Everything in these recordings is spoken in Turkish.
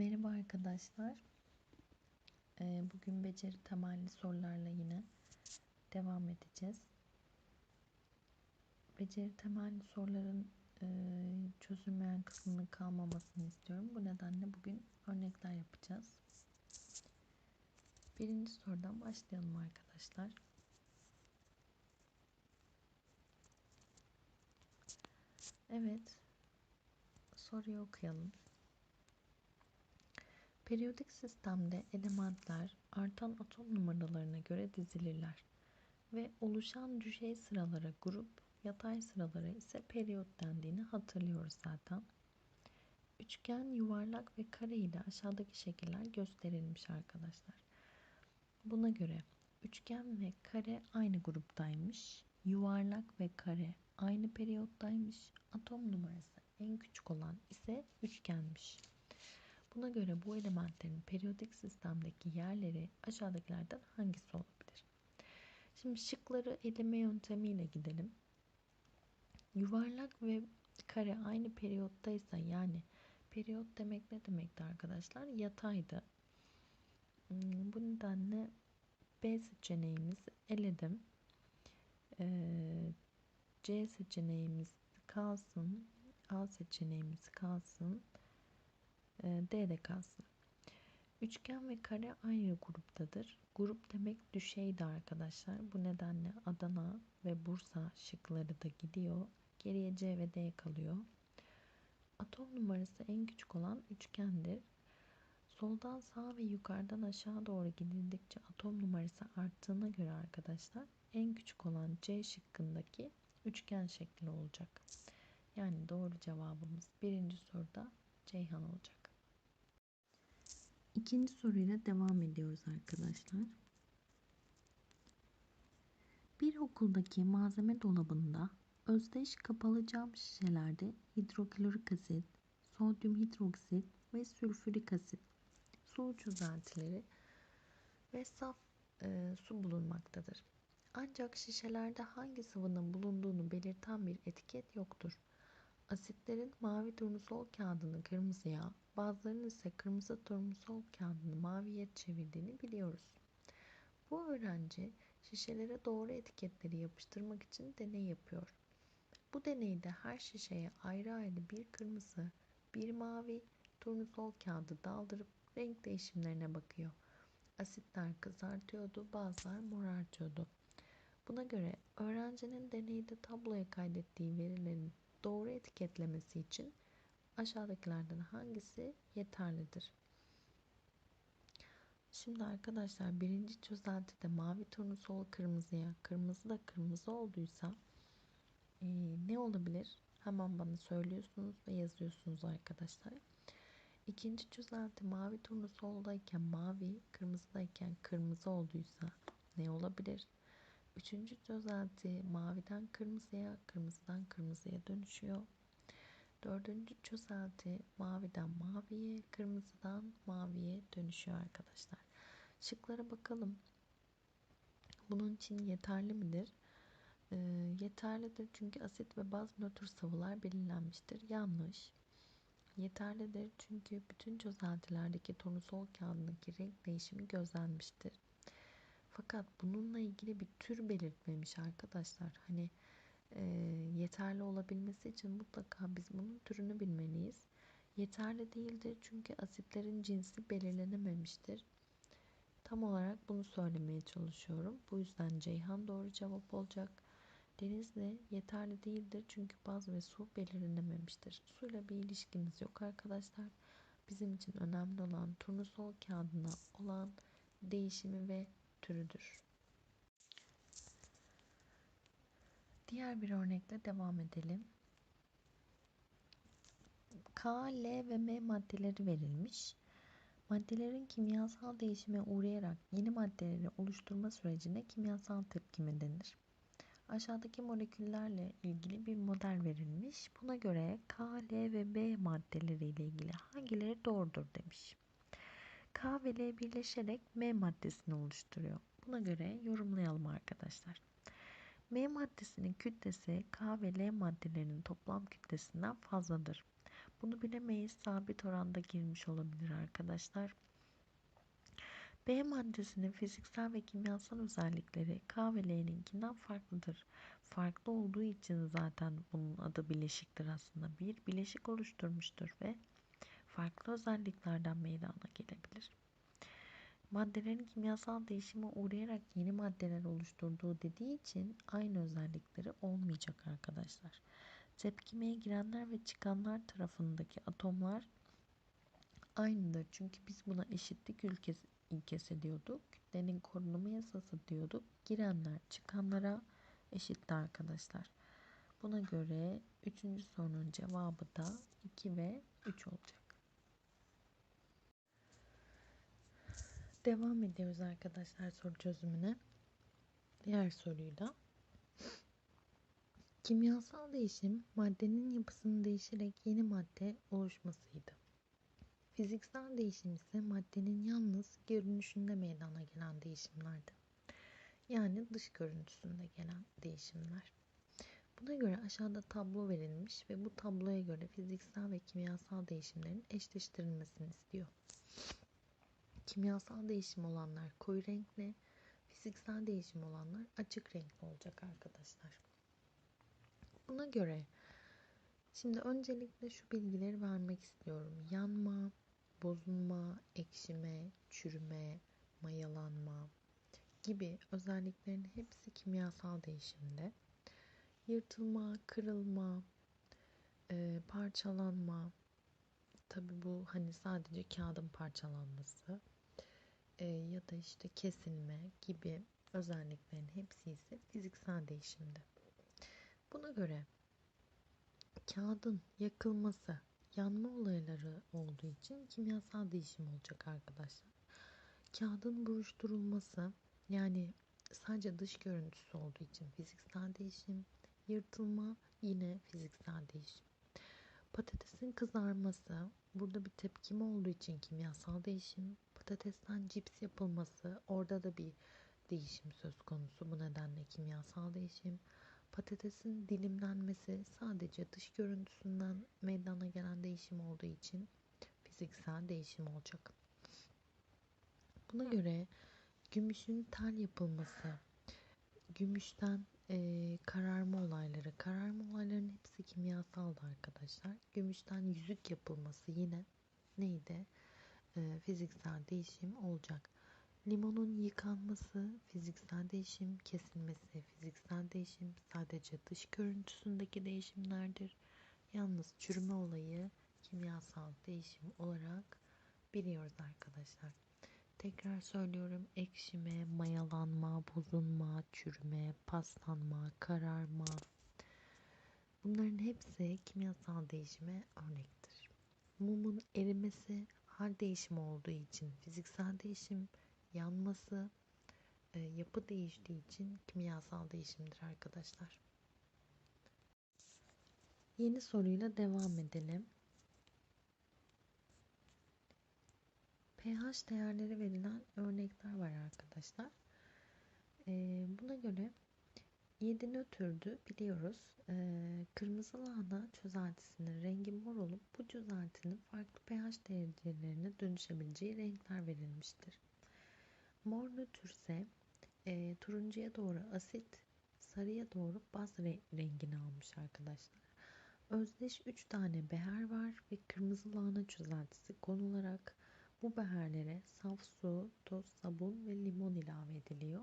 Merhaba arkadaşlar. Ee, bugün beceri temelli sorularla yine devam edeceğiz. Beceri temelli soruların e, çözülmeyen kısmının kalmamasını istiyorum. Bu nedenle bugün örnekler yapacağız. Birinci sorudan başlayalım arkadaşlar. Evet. Soruyu okuyalım. Periyodik sistemde elementler artan atom numaralarına göre dizilirler ve oluşan düşey sıralara grup, yatay sıralara ise periyot dendiğini hatırlıyoruz zaten. Üçgen, yuvarlak ve kare ile aşağıdaki şekiller gösterilmiş arkadaşlar. Buna göre üçgen ve kare aynı gruptaymış. Yuvarlak ve kare aynı periyottaymış. Atom numarası en küçük olan ise üçgenmiş. Buna göre bu elementlerin periyodik sistemdeki yerleri aşağıdakilerden hangisi olabilir? Şimdi şıkları eleme yöntemiyle gidelim. Yuvarlak ve kare aynı periyottaysa yani periyot demek ne demekti arkadaşlar? Yataydı. Hmm, bu nedenle B seçeneğimizi eledim. Ee, C seçeneğimiz kalsın. A seçeneğimiz kalsın. Ee, D de kalsın. Üçgen ve kare aynı gruptadır. Grup demek düşeydi arkadaşlar. Bu nedenle Adana ve Bursa şıkları da gidiyor. Geriye C ve D kalıyor. Atom numarası en küçük olan üçgendir. Soldan sağa ve yukarıdan aşağı doğru gidildikçe atom numarası arttığına göre arkadaşlar en küçük olan C şıkkındaki üçgen şekli olacak. Yani doğru cevabımız birinci soruda Ceyhan olacak. İkinci soruyla devam ediyoruz arkadaşlar. Bir okuldaki malzeme dolabında özdeş kapalı cam şişelerde hidroklorik asit, sodyum hidroksit ve sülfürik asit su çözeltileri ve saf e, su bulunmaktadır. Ancak şişelerde hangi sıvının bulunduğunu belirten bir etiket yoktur. Asitlerin mavi turnusol kağıdını kırmızıya, bazılarının ise kırmızı turnusol kağıdını maviye çevirdiğini biliyoruz. Bu öğrenci şişelere doğru etiketleri yapıştırmak için deney yapıyor. Bu deneyde her şişeye ayrı ayrı bir kırmızı, bir mavi turnusol kağıdı daldırıp renk değişimlerine bakıyor. Asitler kızartıyordu, bazılar morartıyordu. Buna göre öğrencinin deneyde tabloya kaydettiği verilerin doğru etiketlemesi için aşağıdakilerden hangisi yeterlidir? Şimdi arkadaşlar birinci çözeltide mavi turnusol kırmızıya, kırmızı da kırmızı olduysa e, ne olabilir? Hemen bana söylüyorsunuz ve yazıyorsunuz arkadaşlar. İkinci çözelti mavi turnusoldayken mavi, kırmızıdayken kırmızı olduysa ne olabilir? Üçüncü çözelti maviden kırmızıya, kırmızıdan kırmızıya dönüşüyor. Dördüncü çözelti maviden maviye, kırmızıdan maviye dönüşüyor arkadaşlar. Şıklara bakalım. Bunun için yeterli midir? E, yeterlidir çünkü asit ve baz nötr sıvılar belirlenmiştir. Yanlış. Yeterlidir çünkü bütün çözeltilerdeki tonusol kağıdındaki renk değişimi gözlenmiştir. Fakat bununla ilgili bir tür belirtmemiş arkadaşlar. Hani e, yeterli olabilmesi için mutlaka biz bunun türünü bilmeliyiz. Yeterli değildir çünkü asitlerin cinsi belirlenememiştir. Tam olarak bunu söylemeye çalışıyorum. Bu yüzden Ceyhan doğru cevap olacak. Denizle yeterli değildir çünkü baz ve su belirlenememiştir. Suyla bir ilişkimiz yok arkadaşlar. Bizim için önemli olan turnusol kağıdına olan değişimi ve türüdür. Diğer bir örnekle devam edelim. K, L ve M maddeleri verilmiş. Maddelerin kimyasal değişime uğrayarak yeni maddeleri oluşturma sürecine kimyasal tepkime denir. Aşağıdaki moleküllerle ilgili bir model verilmiş. Buna göre K, L ve B maddeleri ile ilgili hangileri doğrudur demiş. K ve L birleşerek M maddesini oluşturuyor. Buna göre yorumlayalım arkadaşlar. M maddesinin kütlesi K ve L maddelerinin toplam kütlesinden fazladır. Bunu bilemeyiz. Sabit oranda girmiş olabilir arkadaşlar. B maddesinin fiziksel ve kimyasal özellikleri K ve L'ninkinden farklıdır. Farklı olduğu için zaten bunun adı bileşiktir aslında. Bir bileşik oluşturmuştur ve farklı özelliklerden meydana gelebilir. Maddelerin kimyasal değişime uğrayarak yeni maddeler oluşturduğu dediği için aynı özellikleri olmayacak arkadaşlar. Tepkimeye girenler ve çıkanlar tarafındaki atomlar aynıdır. Çünkü biz buna eşitlik ülkesi, ilkesi diyorduk. Kütlenin korunumu yasası diyorduk. Girenler çıkanlara eşitti arkadaşlar. Buna göre üçüncü sorunun cevabı da 2 ve 3 olacak. Devam ediyoruz arkadaşlar soru çözümüne. Diğer soruyla. Kimyasal değişim maddenin yapısını değişerek yeni madde oluşmasıydı. Fiziksel değişim ise maddenin yalnız görünüşünde meydana gelen değişimlerdi. Yani dış görüntüsünde gelen değişimler. Buna göre aşağıda tablo verilmiş ve bu tabloya göre fiziksel ve kimyasal değişimlerin eşleştirilmesini istiyor. Kimyasal değişim olanlar koyu renkli, fiziksel değişim olanlar açık renkli olacak arkadaşlar. Buna göre şimdi öncelikle şu bilgileri vermek istiyorum. Yanma, bozulma, ekşime, çürüme, mayalanma gibi özelliklerin hepsi kimyasal değişimde. Yırtılma, kırılma, e, parçalanma, tabi bu hani sadece kağıdın parçalanması e, ya da işte kesilme gibi özelliklerin hepsi ise fiziksel değişimde. Buna göre kağıdın yakılması, yanma olayları olduğu için kimyasal değişim olacak arkadaşlar. Kağıdın buruşturulması yani sadece dış görüntüsü olduğu için fiziksel değişim, yırtılma yine fiziksel değişim. Patatesin kızarması burada bir tepkime olduğu için kimyasal değişim. Patatesten cips yapılması orada da bir değişim söz konusu. Bu nedenle kimyasal değişim. Patatesin dilimlenmesi sadece dış görüntüsünden meydana gelen değişim olduğu için fiziksel değişim olacak. Buna göre gümüşün tel yapılması, gümüşten e, kararma olayları, kararma olaylarının hepsi kimyasaldı arkadaşlar. Gümüşten yüzük yapılması yine neydi? E, fiziksel değişim olacak. Limonun yıkanması fiziksel değişim, kesilmesi fiziksel değişim sadece dış görüntüsündeki değişimlerdir. Yalnız çürüme olayı kimyasal değişim olarak biliyoruz arkadaşlar. Tekrar söylüyorum ekşime, mayalanma, bozulma, çürüme, paslanma, kararma bunların hepsi kimyasal değişime örnektir. Mumun erimesi hal değişimi olduğu için fiziksel değişim, yanması, e, yapı değiştiği için kimyasal değişimdir arkadaşlar. Yeni soruyla devam edelim. pH değerleri verilen örnekler var arkadaşlar. E, buna göre 7 nötrdü biliyoruz. E, kırmızı lahana çözeltisinin rengi mor olup bu çözeltinin farklı pH derecelerine dönüşebileceği renkler verilmiştir. Mor nötrse e, turuncuya doğru asit, sarıya doğru baz rengini almış arkadaşlar. Özdeş 3 tane beher var ve kırmızı lahana çözeltisi konularak bu beherlere saf su, toz sabun ve limon ilave ediliyor.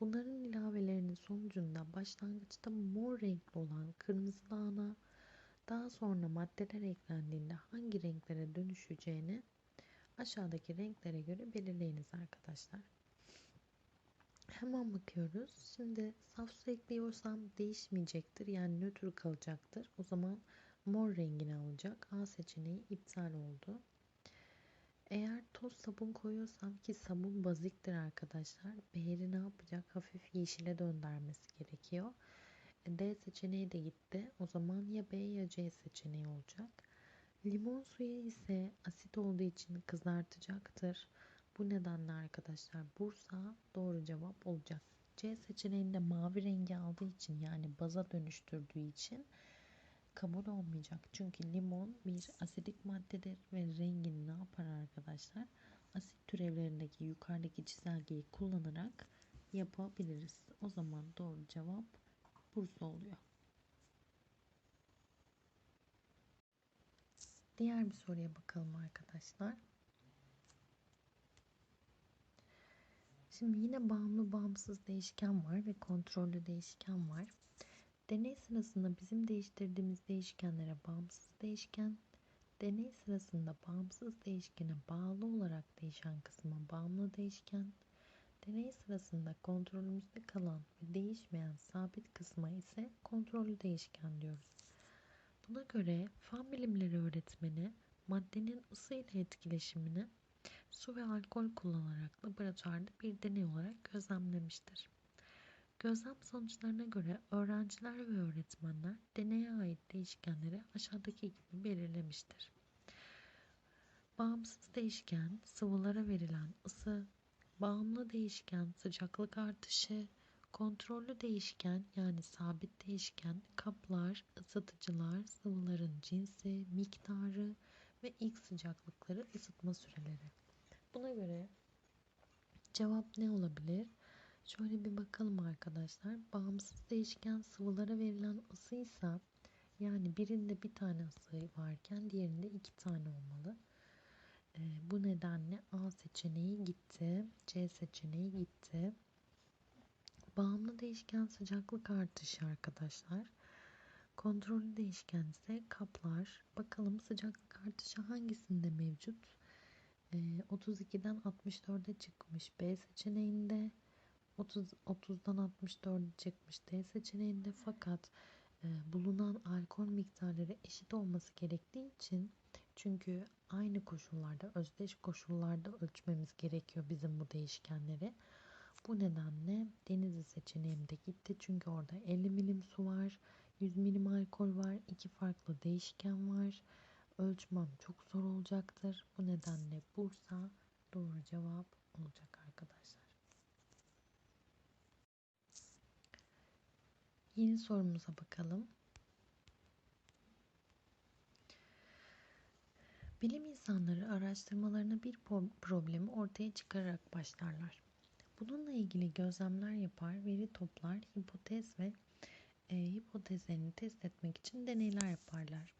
Bunların ilavelerinin sonucunda başlangıçta mor renkli olan kırmızı lahana daha sonra maddeler eklendiğinde hangi renklere dönüşeceğini aşağıdaki renklere göre belirleyiniz arkadaşlar. Hemen bakıyoruz. Şimdi saf su ekliyorsam değişmeyecektir. Yani nötr kalacaktır. O zaman mor rengini alacak. A seçeneği iptal oldu. Eğer toz sabun koyuyorsam ki sabun baziktir arkadaşlar. Beheri ne yapacak? Hafif yeşile döndürmesi gerekiyor. E, D seçeneği de gitti. O zaman ya B ya C seçeneği olacak. Limon suyu ise asit olduğu için kızartacaktır. Bu nedenle arkadaşlar Bursa doğru cevap olacak. C seçeneğinde mavi rengi aldığı için yani baza dönüştürdüğü için kabul olmayacak. Çünkü limon bir asidik maddedir ve rengini ne yapar arkadaşlar? Asit türevlerindeki yukarıdaki çizelgeyi kullanarak yapabiliriz. O zaman doğru cevap Bursa oluyor. Diğer bir soruya bakalım arkadaşlar. Şimdi yine bağımlı bağımsız değişken var ve kontrollü değişken var. Deney sırasında bizim değiştirdiğimiz değişkenlere bağımsız değişken, deney sırasında bağımsız değişkene bağlı olarak değişen kısma bağımlı değişken, deney sırasında kontrolümüzde kalan ve değişmeyen sabit kısma ise kontrollü değişken diyoruz. Buna göre fen bilimleri öğretmeni maddenin ısı ile etkileşimini su ve alkol kullanarak laboratuvarda bir deney olarak gözlemlemiştir. Gözlem sonuçlarına göre öğrenciler ve öğretmenler deneye ait değişkenleri aşağıdaki gibi belirlemiştir. Bağımsız değişken sıvılara verilen ısı, bağımlı değişken sıcaklık artışı, kontrollü değişken yani sabit değişken kaplar, ısıtıcılar, sıvıların cinsi, miktarı ve ilk sıcaklıkları ısıtma süreleri. Buna göre cevap ne olabilir? Şöyle bir bakalım arkadaşlar. Bağımsız değişken sıvılara verilen ısıysa yani birinde bir tane ısı varken diğerinde iki tane olmalı. E, bu nedenle A seçeneği gitti. C seçeneği gitti. Bağımlı değişken sıcaklık artışı arkadaşlar. Kontrollü değişken ise kaplar. Bakalım sıcaklık artışı hangisinde mevcut? E, 32'den 64'e çıkmış B seçeneğinde. 30, 30'dan 64'e çıkmış D seçeneğinde fakat e, bulunan alkol miktarları eşit olması gerektiği için çünkü aynı koşullarda özdeş koşullarda ölçmemiz gerekiyor bizim bu değişkenleri. Bu nedenle Denizli seçeneğimde gitti çünkü orada 50 milim su var, 100 milim alkol var, iki farklı değişken var. Ölçmem çok zor olacaktır. Bu nedenle Bursa doğru cevap olacak arkadaşlar. Yeni sorumuza bakalım. Bilim insanları araştırmalarına bir problemi ortaya çıkararak başlarlar. Bununla ilgili gözlemler yapar, veri toplar, hipotez ve e, hipotezlerini test etmek için deneyler yaparlar.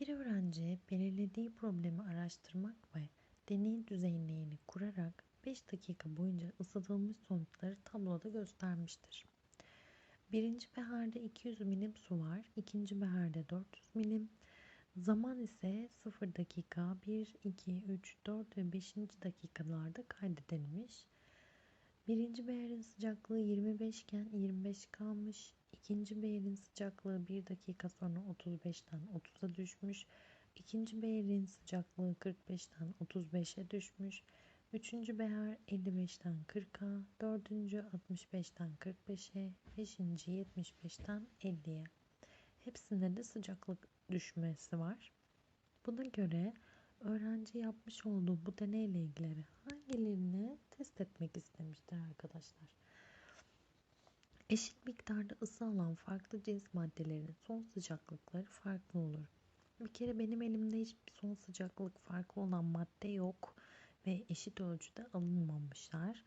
Bir öğrenci belirlediği problemi araştırmak ve deney düzenlerini kurarak 5 dakika boyunca ısıtılmış sonuçları tabloda göstermiştir. Birinci beharda 200 milim su var. ikinci beharda 400 milim. Zaman ise 0 dakika, 1, 2, 3, 4 ve 5. dakikalarda kaydedilmiş. Birinci beharın sıcaklığı 25 iken 25 kalmış. İkinci beharın sıcaklığı 1 dakika sonra 35'ten 30'a düşmüş. İkinci beharın sıcaklığı 45'ten 35'e düşmüş. Üçüncü behar 55'ten 40'a, dördüncü 65'ten 45'e, beşinci 75'ten 50'ye. Hepsinde de sıcaklık düşmesi var. Buna göre öğrenci yapmış olduğu bu deneyle ilgili hangilerini test etmek istemiştir arkadaşlar. Eşit miktarda ısı alan farklı cins maddelerin son sıcaklıkları farklı olur. Bir kere benim elimde hiçbir son sıcaklık farklı olan madde yok ve eşit ölçüde alınmamışlar.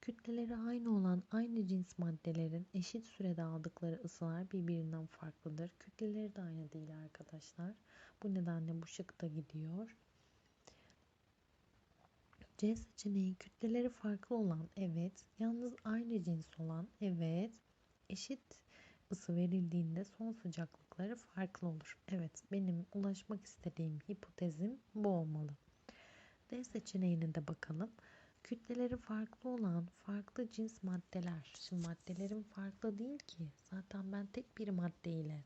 Kütleleri aynı olan aynı cins maddelerin eşit sürede aldıkları ısılar birbirinden farklıdır. Kütleleri de aynı değil arkadaşlar. Bu nedenle bu şık da gidiyor. C seçeneği kütleleri farklı olan evet. Yalnız aynı cins olan evet. Eşit ısı verildiğinde son sıcaklıkları farklı olur. Evet benim ulaşmak istediğim hipotezim bu olmalı. D seçeneğine de bakalım. Kütleleri farklı olan farklı cins maddeler. Şimdi maddelerim farklı değil ki. Zaten ben tek bir maddeyle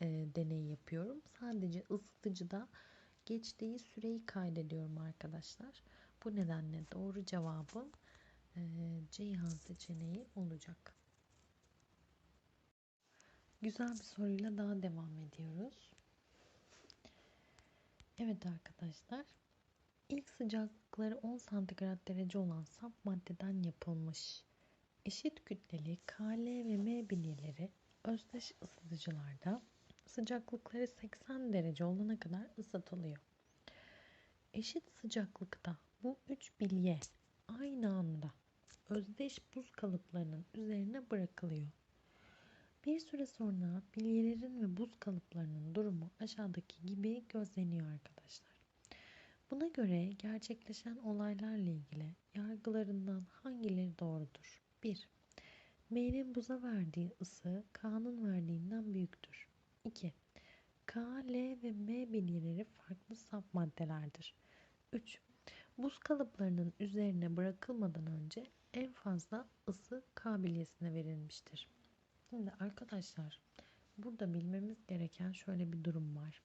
e, deney yapıyorum. Sadece ısıtıcıda geçtiği süreyi kaydediyorum arkadaşlar. Bu nedenle doğru cevabım e, Ceyhan seçeneği olacak. Güzel bir soruyla daha devam ediyoruz. Evet arkadaşlar. İlk sıcaklıkları 10 santigrat derece olan saf maddeden yapılmış eşit kütleli Kl ve M bilyeleri özdeş ısıtıcılarda sıcaklıkları 80 derece olana kadar ısıtılıyor. Eşit sıcaklıkta bu üç bilye aynı anda özdeş buz kalıplarının üzerine bırakılıyor. Bir süre sonra bilyelerin ve buz kalıplarının durumu aşağıdaki gibi gözleniyor arkadaşlar. Buna göre gerçekleşen olaylarla ilgili yargılarından hangileri doğrudur? 1. M'nin buza verdiği ısı K'nın verdiğinden büyüktür. 2. K, L ve M bilyeleri farklı saf maddelerdir. 3. Buz kalıplarının üzerine bırakılmadan önce en fazla ısı K bilyesine verilmiştir. Şimdi arkadaşlar burada bilmemiz gereken şöyle bir durum var.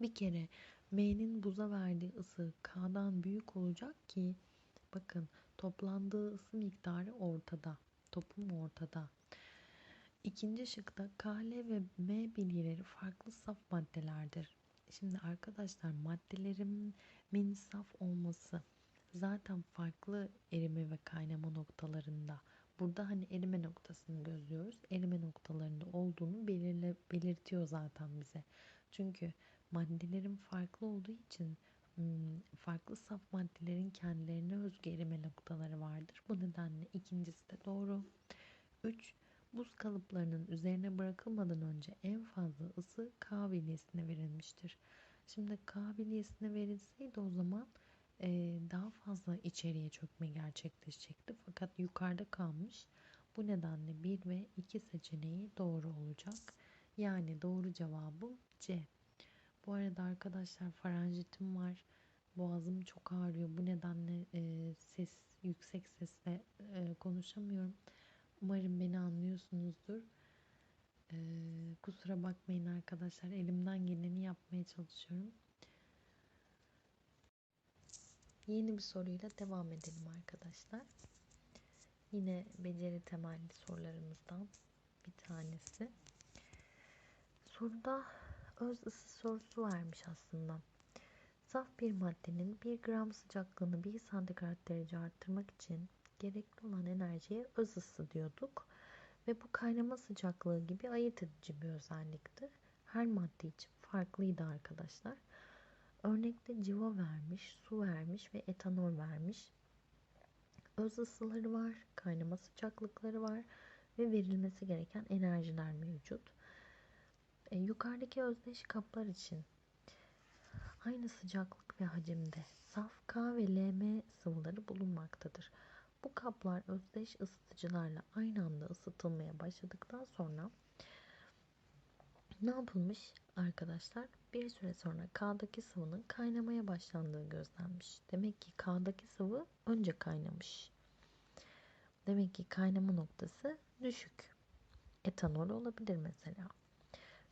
Bir kere M'nin buza verdiği ısı K'dan büyük olacak ki bakın toplandığı ısı miktarı ortada. Topum ortada. İkinci şıkta K, L ve M bilyeleri farklı saf maddelerdir. Şimdi arkadaşlar maddelerimin saf olması zaten farklı erime ve kaynama noktalarında. Burada hani erime noktasını gözlüyoruz. Erime noktalarında olduğunu belirle, belirtiyor zaten bize. Çünkü maddelerin farklı olduğu için farklı saf maddelerin kendilerine özgü erime noktaları vardır. Bu nedenle ikincisi de doğru. 3. Buz kalıplarının üzerine bırakılmadan önce en fazla ısı K bilyesine verilmiştir. Şimdi K bilyesine verilseydi o zaman e, daha fazla içeriye çökme gerçekleşecekti. Fakat yukarıda kalmış. Bu nedenle 1 ve 2 seçeneği doğru olacak. Yani doğru cevabım C. Bu arada arkadaşlar faranjitim var. Boğazım çok ağrıyor. Bu nedenle e, ses yüksek sesle e, konuşamıyorum. Umarım beni anlıyorsunuzdur. E, kusura bakmayın arkadaşlar. Elimden geleni yapmaya çalışıyorum. Yeni bir soruyla devam edelim arkadaşlar. Yine beceri temelli sorularımızdan bir tanesi. Soruda öz ısı sorusu vermiş aslında. Saf bir maddenin 1 gram sıcaklığını 1 santigrat derece arttırmak için gerekli olan enerjiye öz ısı diyorduk. Ve bu kaynama sıcaklığı gibi ayırt edici bir özellikti. Her madde için farklıydı arkadaşlar. Örnekte civa vermiş, su vermiş ve etanol vermiş. Öz ısıları var, kaynama sıcaklıkları var ve verilmesi gereken enerjiler mevcut. E, yukarıdaki özdeş kaplar için aynı sıcaklık ve hacimde saf K ve LM sıvıları bulunmaktadır. Bu kaplar özdeş ısıtıcılarla aynı anda ısıtılmaya başladıktan sonra ne yapılmış arkadaşlar? Bir süre sonra K'daki sıvının kaynamaya başlandığı gözlenmiş. Demek ki K'daki sıvı önce kaynamış. Demek ki kaynama noktası düşük. Etanol olabilir mesela.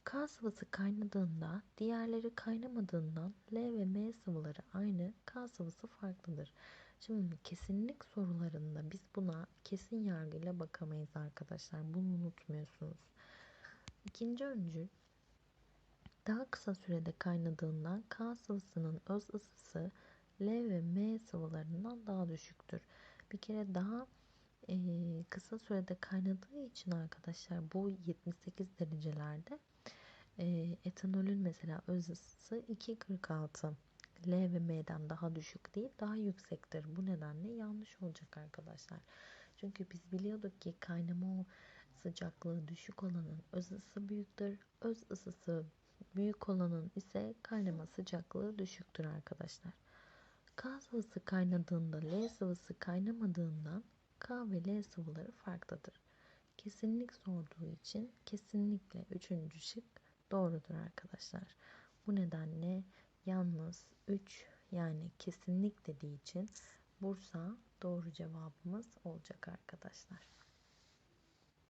K sıvısı kaynadığında diğerleri kaynamadığından L ve M sıvıları aynı, K sıvısı farklıdır. Şimdi kesinlik sorularında biz buna kesin yargıyla bakamayız arkadaşlar. Bunu unutmuyorsunuz. İkinci öncül daha kısa sürede kaynadığından K sıvısının öz ısısı L ve M sıvılarından daha düşüktür. Bir kere daha e, kısa sürede kaynadığı için arkadaşlar bu 78 derecelerde e, etanolün mesela öz ısısı 2.46 L ve M'den daha düşük değil daha yüksektir. Bu nedenle yanlış olacak arkadaşlar. Çünkü biz biliyorduk ki kaynama sıcaklığı düşük olanın öz ısısı büyüktür. Öz ısısı büyük olanın ise kaynama sıcaklığı düşüktür arkadaşlar. K sıvısı kaynadığında L sıvısı kaynamadığından K ve L sıvıları farklıdır. Kesinlik sorduğu için kesinlikle üçüncü şık doğrudur arkadaşlar. Bu nedenle yalnız 3 yani kesinlik dediği için Bursa doğru cevabımız olacak arkadaşlar.